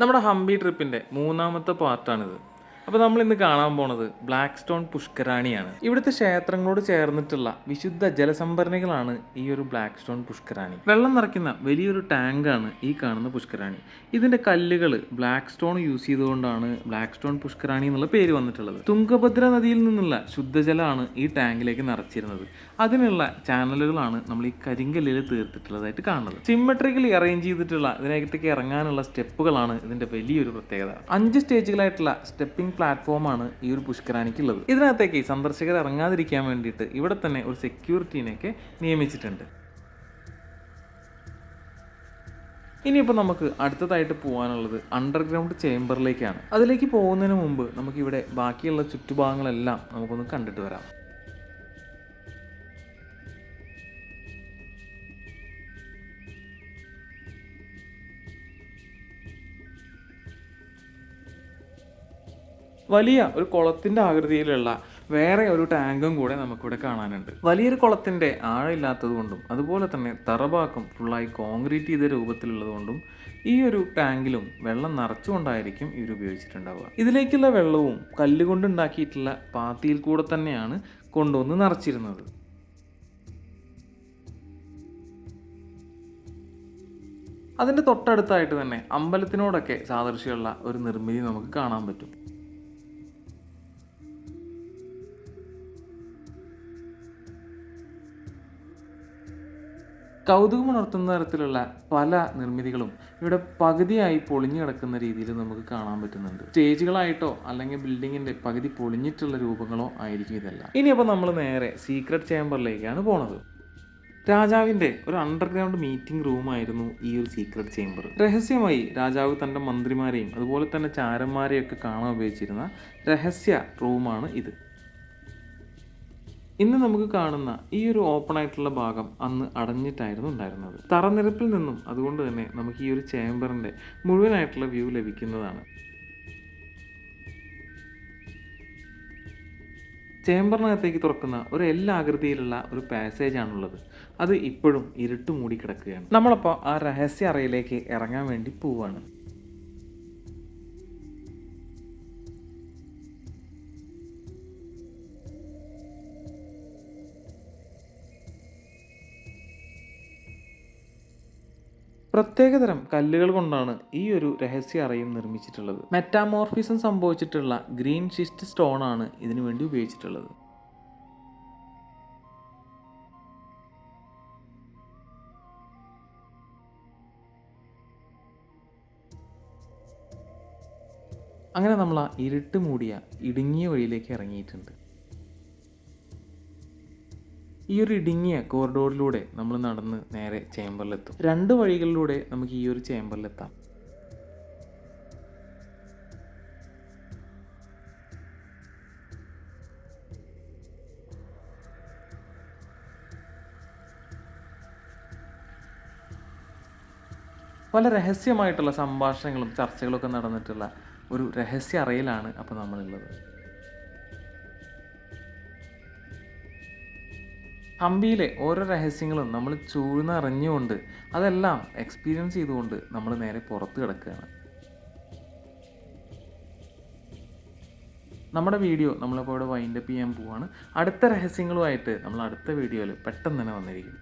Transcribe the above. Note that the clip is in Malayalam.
നമ്മുടെ ഹംപി ട്രിപ്പിന്റെ മൂന്നാമത്തെ പാർട്ടാണിത്. അപ്പോൾ നമ്മൾ ഇന്ന് കാണാൻ പോണത് ബ്ലാക്ക് സ്റ്റോൺ പുഷ്കരാണിയാണ്. ഇവിടുത്തെ ക്ഷേത്രങ്ങളോട് ചേർന്നിട്ടുള്ള വിശുദ്ധ ജലസംഭരണികളാണ് ഈ ഒരു ബ്ലാക്ക് സ്റ്റോൺ പുഷ്കരാണി. വെള്ളം നിറയ്ക്കുന്ന വലിയൊരു ടാങ്കാണ് ഈ കാണുന്ന പുഷ്കരാണി. ഇതിന്റെ കല്ലുകൾ ബ്ലാക്ക് സ്റ്റോൺ യൂസ് ചെയ്തുകൊണ്ടാണ് ബ്ലാക്ക് സ്റ്റോൺ പുഷ്കരാണി എന്നുള്ള പേര് വന്നിട്ടുള്ളത്. തുങ്കഭദ്ര നദിയിൽ നിന്നുള്ള ശുദ്ധജലമാണ് ഈ ടാങ്കിലേക്ക് നിറച്ചിരുന്നത്. അതിനുള്ള ചാനലുകളാണ് നമ്മൾ ഈ കരിങ്കല്ലിൽ തീർത്തിട്ടുള്ളതായിട്ട് കാണുന്നത്. സിമ്മട്രിക്കലി അറേഞ്ച് ചെയ്തിട്ടുള്ള ഇതിനകത്തേക്ക് ഇറങ്ങാനുള്ള സ്റ്റെപ്പുകളാണ് ഇതിന്റെ വലിയൊരു പ്രത്യേകത. അഞ്ച് സ്റ്റേജുകളായിട്ടുള്ള സ്റ്റെപ്പിംഗ് പ്ലാറ്റ്ഫോമാണ് ഈ ഒരു പുഷ്കരാനിക്കുള്ളത് ഇതിനകത്തേക്ക് സന്ദർശകർ ഇറങ്ങാതിരിക്കാൻ വേണ്ടിയിട്ട് ഇവിടെ തന്നെ ഒരു സെക്യൂരിറ്റീനെയൊക്കെ നിയമിച്ചിട്ടുണ്ട്. ഇനിയിപ്പോൾ നമുക്ക് അടുത്തതായിട്ട് പോകാനുള്ളത് അണ്ടർഗ്രൗണ്ട് ചേംബറിലേക്കാണ് അതിലേക്ക് പോകുന്നതിന് മുമ്പ് നമുക്കിവിടെ ബാക്കിയുള്ള ചുറ്റുഭാഗങ്ങളെല്ലാം നമുക്കൊന്ന് കണ്ടിട്ട് വരാം. വലിയ ഒരു കുളത്തിന്റെ ആകൃതിയിലുള്ള വേറെ ഒരു ടാങ്കും കൂടെ നമുക്കിവിടെ കാണാനുണ്ട്. വലിയൊരു കുളത്തിന്റെ ആഴമില്ലാത്തത് കൊണ്ടും അതുപോലെ തന്നെ തറബാക്കും ഫുള്ളായി കോൺക്രീറ്റ് ചെയ്ത രൂപത്തിലുള്ളത് കൊണ്ടും ഈ ഒരു ടാങ്കിലും വെള്ളം നിറച്ചുകൊണ്ടായിരിക്കും ഇവർ ഉപയോഗിച്ചിട്ടുണ്ടാവുക. ഇതിലേക്കുള്ള വെള്ളവും കല്ലുകൊണ്ടുണ്ടാക്കിയിട്ടുള്ള പാത്തിയിൽ കൂടെ തന്നെയാണ് കൊണ്ടുവന്ന് നിറച്ചിരുന്നത്. അതിന്റെ തൊട്ടടുത്തായിട്ട് തന്നെ അമ്പലത്തിനോടൊക്കെ സാദൃശ്യമുള്ള ഒരു നിർമ്മിതി നമുക്ക് കാണാൻ പറ്റും. കൗതുകമുണർത്തുന്ന തരത്തിലുള്ള പല നിർമ്മിതികളും ഇവിടെ പകുതിയായി പൊളിഞ്ഞു കിടക്കുന്ന രീതിയിൽ നമുക്ക് കാണാൻ പറ്റുന്നുണ്ട്. സ്റ്റേജുകളായിട്ടോ അല്ലെങ്കിൽ ബിൽഡിങ്ങിന്റെ പകുതി പൊളിഞ്ഞിട്ടുള്ള രൂപങ്ങളോ ആയിരിക്കും ഇതെല്ലാം. ഇനിയപ്പോൾ നമ്മൾ നേരെ സീക്രട്ട് ചേംബറിലേക്കാണ് പോണത്. രാജാവിന്റെ ഒരു അണ്ടർഗ്രൗണ്ട് മീറ്റിംഗ് റൂം ആയിരുന്നു ഈ ഒരു സീക്രട്ട് ചേംബർ രഹസ്യമായി രാജാവ് തന്റെ മന്ത്രിമാരെയും അതുപോലെ തന്നെ ചാരന്മാരെയും ഒക്കെ കാണാൻ ഉപയോഗിച്ചിരുന്ന രഹസ്യ റൂമാണ് ഇത്. ഇന്ന് നമുക്ക് കാണുന്ന ഈ ഒരു ഓപ്പൺ ആയിട്ടുള്ള ഭാഗം അന്ന് അടഞ്ഞിട്ടായിരുന്നു ഉണ്ടായിരുന്നത്. തറനിരപ്പിൽ നിന്നും അതുകൊണ്ട് തന്നെ നമുക്ക് ഈ ഒരു ചേംബറിന്റെ മുഴുവനായിട്ടുള്ള വ്യൂ ലഭിക്കുന്നതാണ്. ചേംബറിനകത്തേക്ക് തുറക്കുന്ന ഒരു എല്ലാ ആകൃതിയിലുള്ള ഒരു പാസേജ് ആണുള്ളത്. അത് ഇപ്പോഴും ഇരുട്ട് മൂടി കിടക്കുകയാണ് നമ്മളപ്പോൾ ആ രഹസ്യ അറയിലേക്ക് ഇറങ്ങാൻ വേണ്ടി പോവാണ്. പ്രത്യേകതരം കല്ലുകൾ കൊണ്ടാണ് ഈ ഒരു രഹസ്യ അറയും നിർമ്മിച്ചിട്ടുള്ളത്. മെറ്റാമോർഫിസം സംഭവിച്ചിട്ടുള്ള ഗ്രീൻ ഷിസ്റ്റ് സ്റ്റോൺ ആണ് ഇതിനു വേണ്ടി ഉപയോഗിച്ചിട്ടുള്ളത്. അങ്ങനെ നമ്മൾ ആ ഇരുട്ട് മൂടിയ ഇടുങ്ങിയ വഴിയിലേക്ക് ഇറങ്ങിയിട്ടുണ്ട്. ഈ ഒരു ഇടുങ്ങിയ കോറിഡോറിലൂടെ നമ്മൾ നടന്ന് നേരെ ചേംബറിലെത്തും രണ്ട് വഴികളിലൂടെ നമുക്ക് ഈ ഒരു ചേംബറിലെത്താം പല രഹസ്യമായിട്ടുള്ള സംഭാഷണങ്ങളും ചർച്ചകളൊക്കെ നടന്നിട്ടുള്ള ഒരു രഹസ്യ അറയിലാണ് അപ്പോൾ നമ്മളുള്ളത്. ഹംപിയിലെ ഓരോ രഹസ്യങ്ങളും നമ്മൾ ചൂഴ്ന്നറിഞ്ഞുകൊണ്ട് അതെല്ലാം എക്സ്പീരിയൻസ് ചെയ്തുകൊണ്ട് നമ്മൾ നേരെ പുറത്ത് കിടക്കുകയാണ്. നമ്മുടെ വീഡിയോ നമ്മളിപ്പോൾ ഇവിടെ വൈൻഡപ്പ് ചെയ്യാൻ പോവാണ്. അടുത്ത രഹസ്യങ്ങളുമായിട്ട് നമ്മൾ അടുത്ത വീഡിയോയിൽ പെട്ടെന്ന് തന്നെ വന്നിരിക്കും.